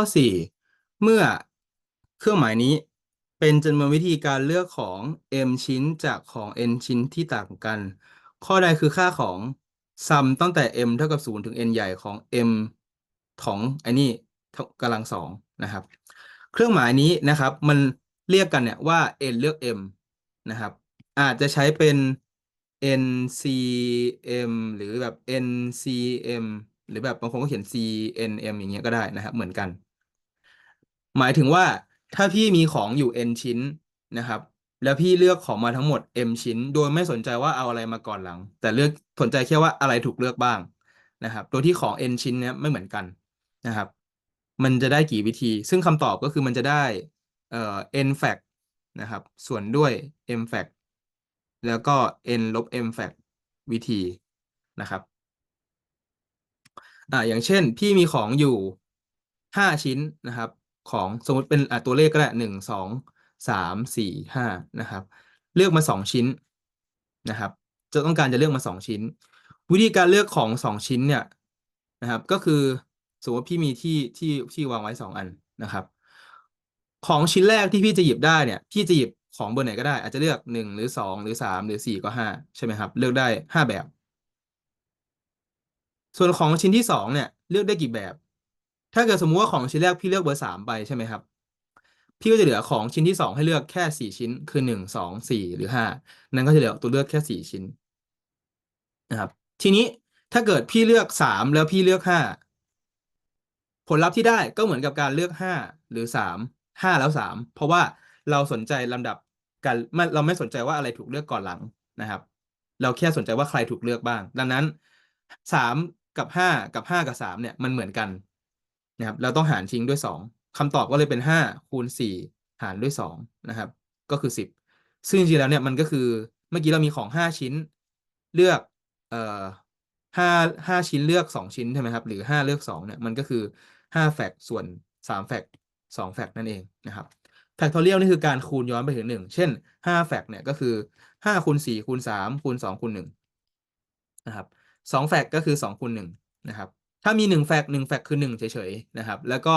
ข้อสี่เมื่อเครื่องหมายนี้เป็นจำนวนวิธีการเลือกของ m ชิ้นจากของ n ชิ้นที่ต่างกัน ข้อใดคือค่าของ sum ตั้งแต่ m เท่ากับ 0 ถึง n ใหญ่ของ m ของไอ้นี่กำลังสองนะครับ เครื่องหมายนี้นะครับ มันเรียกกันเนี่ยว่า n เลือก m นะครับ อาจจะใช้เป็น NCM หรือแบบ NCM หรือแบบบางคนก็เขียน CNM อย่างเงี้ยก็ได้นะครับ เหมือนกัน หมายถึงว่าถ้าพี่มีของอยู่ n ชิ้นนะครับ แล้วพี่เลือกของมาทั้งหมด m ชิ้น โดยไม่สนใจว่าเอาอะไรมาก่อนหลัง แต่เลือกสนใจแค่ว่าอะไรถูกเลือกบ้างนะครับ โดยที่ของ n ชิ้นเนี้ยไม่เหมือนกันนะครับ มันจะได้กี่วิธี ซึ่งคำตอบก็คือมันจะได้เอ่อ n fact นะครับ ส่วนด้วย m fact แล้วก็ n ลบ m fact วิธีนะครับอ่าอย่างเช่นพี่มีของอยู่ห้าชิ้นนะครับ ของสมมติเป็นตัวเลขก็ได้หนึ่งสองสามสี่ห้านะครับ เลือกมาสองชิ้นนะครับ จะต้องการจะเลือกมาสองชิ้น วิธีการเลือกของสองชิ้นเนี่ยนะครับ ก็คือสมมติพี่มีที่ที่ที่วางไว้สองอันนะครับ ของชิ้นแรกที่พี่จะหยิบได้เนี่ย พี่จะหยิบของเบอร์ไหนก็ได้ อาจจะเลือกหนึ่งหรือสองหรือสามหรือสี่ก็ห้าใช่ไหมครับ เลือกได้ห้าแบบ ส่วนของชิ้นที่สองเนี่ย เลือกได้กี่แบบ ถ้าเกิดสมมุติว่าของชิ้นแรกพี่เลือกเบอร์สามไปใช่ไหมครับ พี่ก็จะเหลือของชิ้นที่สองให้เลือกแค่สี่ชิ้น คือหนึ่งสองสี่หรือห้านั่นก็จะเหลือตัวเลือกแค่สี่ชิ้นนะครับทีนี้ถ้าเกิดพี่เลือกสามแล้วพี่เลือกห้าผลลัพธ์ที่ได้ก็เหมือนกับการเลือกห้าหรือสามห้าแล้วสามเพราะว่าเราสนใจลำดับการไม่เราไม่สนใจว่าอะไรถูกเลือกก่อนหลังนะครับ เราแค่สนใจว่าใครถูกเลือกบ้าง ดังนั้นสามกับห้ากับห้ากับสามเนี่ยมันเหมือนกัน นะครับเราต้องหารทิ้งด้วยสองคำตอบก็เลยเป็นห้าคูณสี่หารด้วยสองนะครับ ก็คือสิบซึ่งจริงๆแล้วเนี่ยมันก็คือเมื่อกี้เรามีของห้าชิ้นเลือกเอ่อห้าห้าชิ้นเลือกสองชิ้นใช่ไหมครับหรือห้าเลือกสองเนี่ยมันก็คือห้าแฟกส่วนสามแฟกสองแฟกนั่นเองนะครับแฟกทอเรียลนี่คือการคูณย้อนไปถึงหนึ่งเช่นห้าแฟกเนี่ยก็คือห้าคูณสี่คูณสามคูณสองคูณหนึ่งนะครับสองแฟกก็คือสองคูณหนึ่งนะครับ ถ้ามีหนึ่งแฟกหนึ่งแฟกคือหนึ่งเฉยๆนะครับ แล้วก็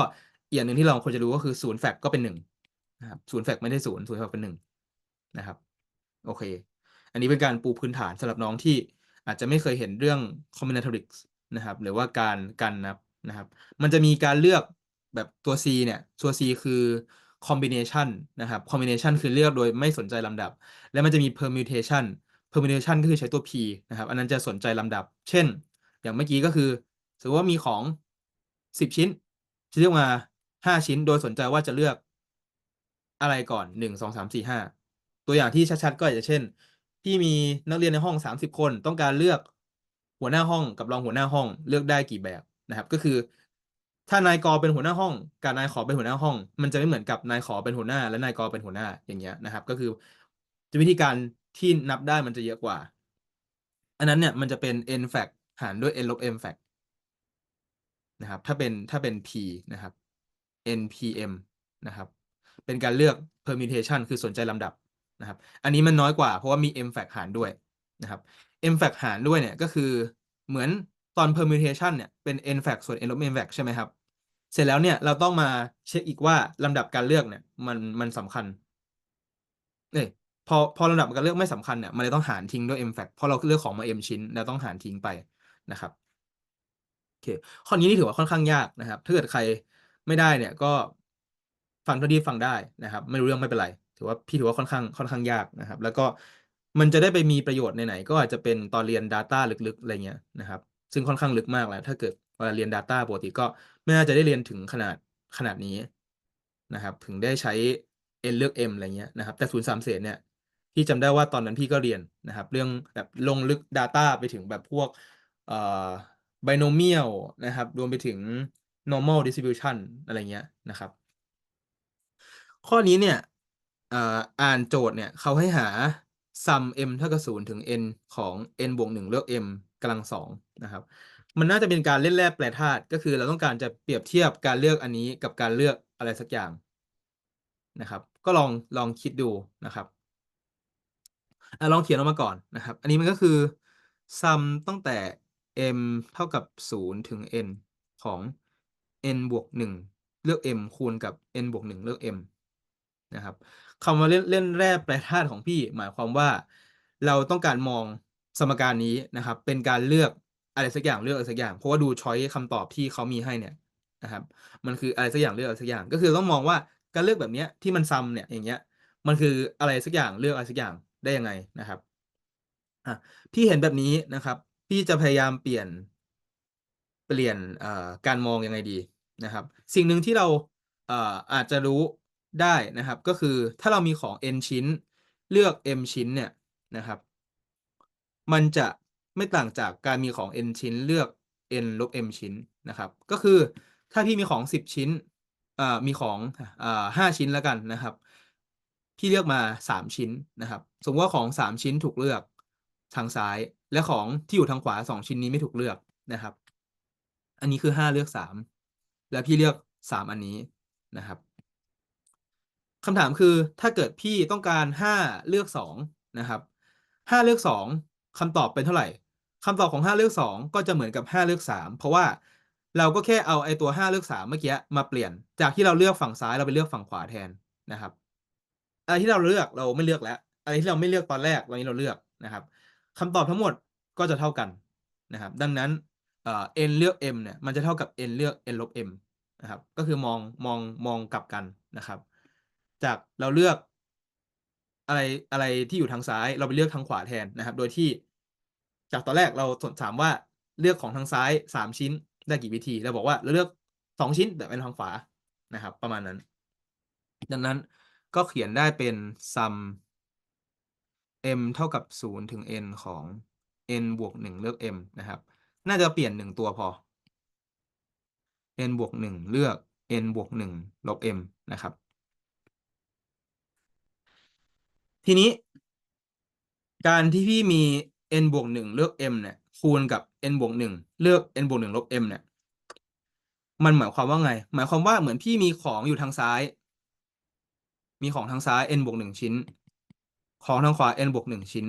อีกอย่างหนึ่งที่เราควรจะรู้ก็คือศูนย์แฟกก็เป็นหนึ่งนะครับศูนย์แฟกไม่ได้ศูนย์ศูนย์แฟกเป็นหนึ่งนะครับ โอเค อันนี้เป็นการปูพื้นฐานสำหรับน้องที่อาจจะไม่เคยเห็นเรื่อง combinatorics นะครับ หรือว่าการกันนับนะครับ มันจะมีการเลือกแบบตัว C เนี่ย ตัว C คือ combination นะครับ combination คือเลือกโดยไม่สนใจลำดับ แล้วมันจะมี permutation permutation ก็คือใช้ตัว P นะครับ อันนั้นจะสนใจลำดับ เช่น อย่างเมื่อกี้ก็คือ สมมติว่ามีของ10ชิ้นเลือกมา5ชิ้นโดยสนใจว่าจะเลือกอะไรก่อน1 2 3 4 5ตัวอย่างที่ชัดๆ ก็อาจจะเช่น ที่มีนักเรียนในห้อง30คนต้องการเลือกหัวหน้าห้องกับรองหัวหน้าห้องเลือกได้กี่แบบนะครับ ก็คือ ถ้านายกเป็นหัวหน้าห้องกับนายขอเป็นหัวหน้าห้อง มันจะไม่เหมือนกับนายขอเป็นหัวหน้า และนายกเป็นหัวหน้าอย่างเงี้ยนะครับ ก็คือวิธีการที่นับได้มันจะเยอะกว่า อันนั้นเนี่ยมันจะเป็น n fact หารด้วย n ลบ m fact นะครับ ถ้าเป็นถ้าเป็น p นะครับ npm นะครับ เป็นการเลือก permutation คือสนใจลำดับนะครับ อันนี้มันน้อยกว่าเพราะว่ามี m fact หารด้วยนะครับ m fact หารด้วยเนี่ยก็คือเหมือนตอน permutation เนี่ยเป็น n fact ส่วน n ลบ m fact ใช่ไหมครับ เสร็จแล้วเนี่ยเราต้องมาเช็คอีกว่าลำดับการเลือกเนี่ยมันมันสำคัญเอ้ยพอพอลำดับการเลือกไม่สำคัญเนี่ยมันเลยต้องหารทิ้งด้วย m fact เพราะเราเลือกของมา m ชิ้นเราต้องหารทิ้งไปนะครับ เคข้อนี้นี่ถือว่าค่อนข้างยากนะครับ ถ้าเกิดใครไม่ได้เนี่ยก็ฟังเท่าที่ฟังได้นะครับ ไม่รู้เรื่องไม่เป็นไร ถือว่าพี่ถือว่าค่อนข้างค่อนข้างยากนะครับ แล้วก็มันจะได้ไปมีประโยชน์ไหนๆก็อาจจะเป็นตอนเรียน Data ลึกๆ อะไรเงี้ยนะครับ ซึ่งค่อนข้างลึกมากแล้ว ถ้าเกิดเวลาเรียน Data ปกติก็ไม่น่าจะได้เรียนถึงขนาดขนาดนี้นะครับ ถึงได้ใช้ n เลือก m อะไรเงี้ยนะครับ แต่ศูนย์สามเศษเนี่ยพี่จำได้ว่าตอนนั้นพี่ก็เรียนนะครับ เรื่องแบบลงลึก Data ไปถึงแบบพวกเอ่อ binomial นะครับ รวมไปถึง normal distribution อะไรเงี้ยนะครับ ข้อนี้เนี่ยอ่านโจทย์เนี่ยเขาให้หา sum m เท่ากับ0ถึง n ของ n บวก1เลือก m กำลังสองนะครับ มันน่าจะเป็นการเล่นแร่แปรธาตุก็คือเราต้องการจะเปรียบเทียบการเลือกอันนี้กับการเลือกอะไรสักอย่างนะครับ ก็ลองลองคิดดูนะครับอลองเขียนออกมาก่อนนะครับ อันนี้มันก็คือ sum ตั้งแต่ m เท่ากับ 0 ถึง n ของ n บวก 1 เลือก m คูณกับ n บวกหนึ่งเลือก m นะครับคำว่าเล่นเล่นแร่แปรธาตุของพี่หมายความว่า เราต้องการมองสมการนี้นะครับ เป็นการเลือกอะไรสักอย่างเลือกอะไรสักอย่าง เพราะว่าดูช้อยคำตอบที่เขามีให้เนี่ยนะครับมันคืออะไรสักอย่างเลือกอะไรสักอย่าง ก็คือต้องมองว่าการเลือกแบบเนี้ยที่มันซ้ำเนี่ยอย่างเงี้ยมันคืออะไรสักอย่างเลือกอะไรสักอย่างได้ยังไงนะครับอะพี่เห็นแบบนี้นะครับ พี่จะพยายามเปลี่ยนเปลี่ยนการมองยังไงดีนะครับ สิ่งหนึ่งที่เราเออาจจะรู้ได้นะครับ ก็คือถ้าเรามีของ n ชิ้น เลือก m ชิ้นเนี่ยนะครับ มันจะไม่ต่างจากการมีของ n ชิ้นเลือก n ลบ m ชิ้นนะครับ ก็คือถ้าพี่มีของ 10 ชิ้นมีของอ่อห้าชิ้นแล้วกันนะครับ พี่เลือกมา 3 ชิ้นนะครับ สมมติว่าของ 3 ชิ้นถูกเลือกทางซ้าย และของที่อยู่ทางขวา2ชิ้นนี้ไม่ถูกเลือกนะครับ อันนี้คือ5เลือก3แล้วพี่เลือก3อันนี้นะครับคำถามคือถ้าเกิดพี่ต้องการ5เลือก2นะครับ5เลือก2คำตอบเป็นเท่าไหร่คำตอบของ5เลือก2ก็จะเหมือนกับ5เลือก3เพราะว่าเราก็แค่เอาไอ้ตัว5เลือก3เมื่อกี้มาเปลี่ยน จากที่เราเลือกฝั่งซ้ายเราไปเลือกฝั่งขวาแทนนะครับอะไรที่เราเลือกเราไม่เลือกแล้วอะไรที่เราไม่เลือกตอนแรกตอนนี้เราเลือกนะครับ คำตอบทั้งหมดก็จะเท่ากันนะครับ ดังนั้นเอ่อ n เลือก m เนี่ยมันจะเท่ากับ n เลือก n ลบ m นะครับ ก็คือมองมองมองกลับกันนะครับ จากเราเลือกอะไรอะไรที่อยู่ทางซ้ายเราไปเลือกทางขวาแทนนะครับ โดยที่จากตอนแรกเราถามว่าเลือกของทางซ้ายสามชิ้นได้กี่วิธีเราบอกว่าเราเลือกสองชิ้นแต่เป็นทางขวานะครับ ประมาณนั้น ดังนั้นก็เขียนได้เป็น sum m เท่ากับ0ถึง n ของ n บวก1เลือก m นะครับ น่าจะเปลี่ยน1ตัวพอ n บวก1เลือก n บวก1ลบ m นะครับ ทีนี้ การที่พี่มี n บวก1เลือก m เนี่ยคูณกับ n บวก1เลือก n บวก1ลบ m เนี่ยมันหมายความว่าไง หมายความว่าเหมือนพี่มีของอยู่ทางซ้าย มีของทางซ้าย n บวก1ชิ้น ของทางขวา n บวก1ชิ้น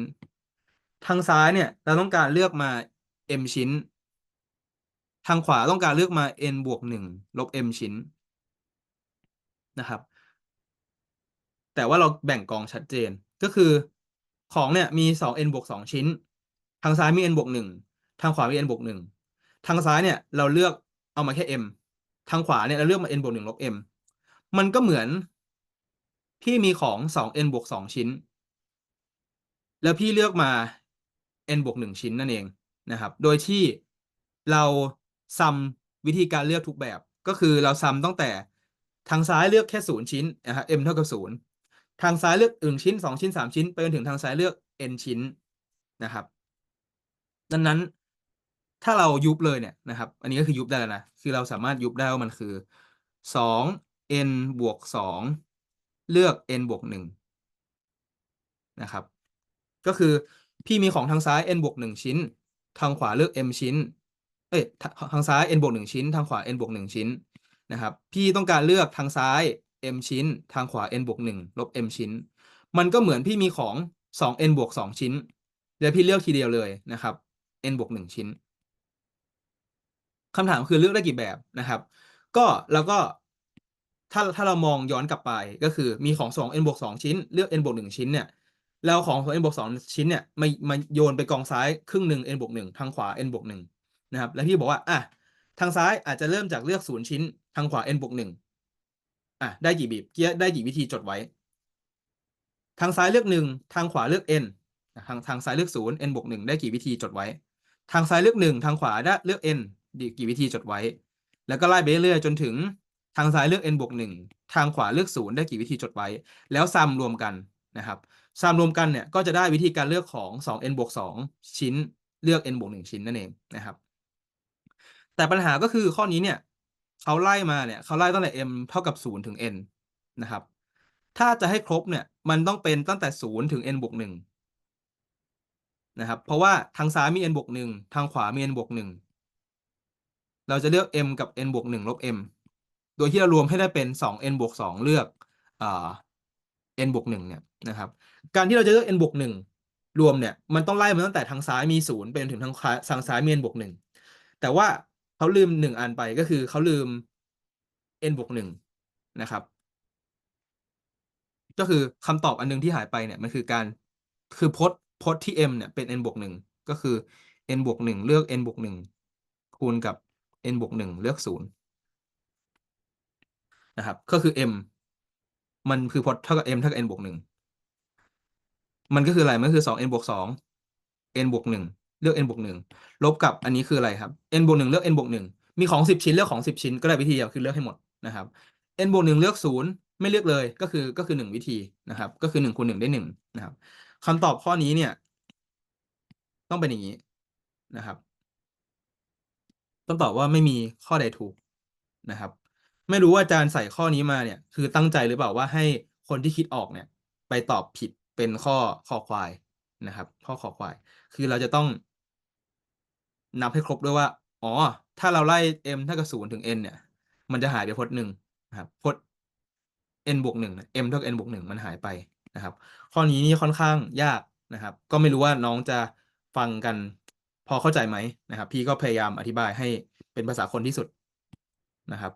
ทางซ้ายเนี่ย เราต้องการเลือกมา m ชิ้น ทางขวาต้องการเลือกมา n บวก1ลบ m ชิ้นนะครับ แต่ว่าเราแบ่งกองชัดเจนก็คือของเนี่ยมี 2n บวก 2 ชิ้น ทางซ้ายมี n บวก 1 ทางขวามี n บวก 1 ทางซ้ายเนี่ยเราเลือกเอามาแค่ m ทางขวาเนี่ยเราเลือกมา n บวก 1 ลบ m มันก็เหมือนพี่มีของ 2n บวก 2 ชิ้น แล้วพี่เลือกมา n บวก1ชิ้นนั่นเองนะครับ โดยที่เราซัมวิธีการเลือกทุกแบบ ก็คือเราซัมตั้งแต่ทางซ้ายเลือกแค่0ชิ้นนะครับ m เท่ากับ0ทางซ้ายเลือก1ชิ้น2ชิ้น3ชิ้น ไปจนถึงทางซ้ายเลือก n ชิ้นนะครับ ดังนั้นถ้าเรายุบเลยเนี่ยนะครับ อันนี้ก็คือยุบได้แล้วนะ คือเราสามารถยุบได้ว่ามันคือ 2n บวก2เลือก n บวก1นะครับ ก็คือพี่มีของทางซ้าย n บวก1ชิ้น ทางขวาเลือก m ชิ้น เอ้ยทางซ้าย n บวก1ชิ้น ทางขวา n บวก1ชิ้นนะครับ พี่ต้องการเลือกทางซ้าย m ชิ้น ทางขวา n บวก1ลบ m ชิ้น มันก็เหมือนพี่มีของ 2n บวก2ชิ้นเดี๋ยวพี่เลือกทีเดียวเลยนะครับ n บวก1ชิ้นคำถามคือเลือกได้กี่แบบนะครับ ก็เราก็ถ้าถ้าเรามองย้อนกลับไปก็คือมีของ2 n บวก2ชิ้น เลือก n บวก1ชิ้นเนี่ย แล้วของของ n บวก2ชิ้นเนี่ยมามาโยนไปกองซ้ายครึ่งหนึ่ง n บวก1ทางขวา n บวก1นะครับ แล้วพี่บอกว่าอะทางซ้ายอาจจะเริ่มจากเลือก0ชิ้น ทางขวา n บวก1อะได้กี่บีบเกียได้กี่วิธีจดไว้ ทางซ้ายเลือก1ทางขวาเลือก n ทางทางซ้ายเลือก0 n บวก1ได้กี่วิธีจดไว้ ทางซ้ายเลือก1ทางขวาได้เลือก n กี่วิธีจดไว้ แล้วก็ไล่ไปเรื่อยจนถึงทางซ้ายเลือก n บวก1ทางขวาเลือก0ได้กี่วิธีจดไว้ แล้วซัมรวมกันนะครับ ซัมรวมกันเนี่ยก็จะได้วิธีการเลือกของ 2n บวก2ชิ้นเลือก n บวก1ชิ้นนั่นเองนะครับ แต่ปัญหาก็คือข้อนี้เนี่ยเขาไล่มาเนี่ยเขาไล่ตั้งแต่ m เท่ากับ 0 ถึง n นะครับ ถ้าจะให้ครบเนี่ยมันต้องเป็นตั้งแต่ 0 ถึง n บวก1นะครับ เพราะว่าทางซ้ายมี n บวก1ทางขวามี n บวก1เราจะเลือก m กับ n บวก1ลบ m โดยที่เรารวมให้ได้เป็น 2n บวก2เลือกอ n บวก1เนี่ยนะครับ การที่เราจะเลือก n บวก1รวมเนี่ยมันต้องไล่มาตั้งแต่ทางซ้ายมี0ไปจนถึงทางทางซ้ายมี n บวก1แต่ว่าเขาลืม1อันไปก็คือเขาลืม n บวกหนึ่งนะครับ ก็คือคำตอบอันหนึงที่หายไปเนี่ยมันคือการคือพจน์พจน์ที่ m เนี่ยเป็น n บวกหนึ่งก็คือ n บวกหนึ่งเลือก n บวกหนึ่งคูณกับ n บวกหนึ่งเลือกศูนย์นะครับ ก็คือ m มันคือพจน์เท่ากับ m เท่ากับ n บวกหนึ่งมันก็คืออะไร มันคือสอง n บวกสอง n บวกหนึ่งเลือก n บวกหนึ่งลบกับอันนี้คืออะไรครับ n บวกหนึ่งเลือก n บวกหนึ่งมีของสิบชิ้นเลือกของสิบชิ้นก็ได้วิธีเดียวคือเลือกให้หมดนะครับ n บวกหนึ่งเลือกศูนย์ไม่เลือกเลยก็คือก็คือหนึ่งวิธีนะครับ ก็คือหนึ่งคูณหนึ่งได้หนึ่งนะครับคำตอบข้อนี้เนี่ย ต้องเป็นอย่างนี้นะครับ ต้องตอบว่าไม่มีข้อใดถูกนะครับ ไม่รู้ว่าอาจารย์ใส่ข้อนี้มาเนี่ย คือตั้งใจหรือเปล่าว่าให้คนที่คิดออกเนี่ย ไปตอบผิดเป็นข้อคอควายนะครับ ข้อคอควาย คือเราจะต้อง นับให้ครบด้วยว่า อ๋อ ถ้าเราไล่ m เท่ากับศูนย์ถึง n เนี่ย มันจะหายไปพจน์หนึ่งนะครับพจน์ n บวกหนึ่ง m เท่ากับ n บวกหนึ่งมันหายไปนะครับ ข้อนี้นี่ค่อนข้างยากนะครับ ก็ไม่รู้ว่าน้องจะฟังกันพอเข้าใจไหมนะครับ พี่ก็พยายามอธิบายให้เป็นภาษาคนที่สุดนะครับ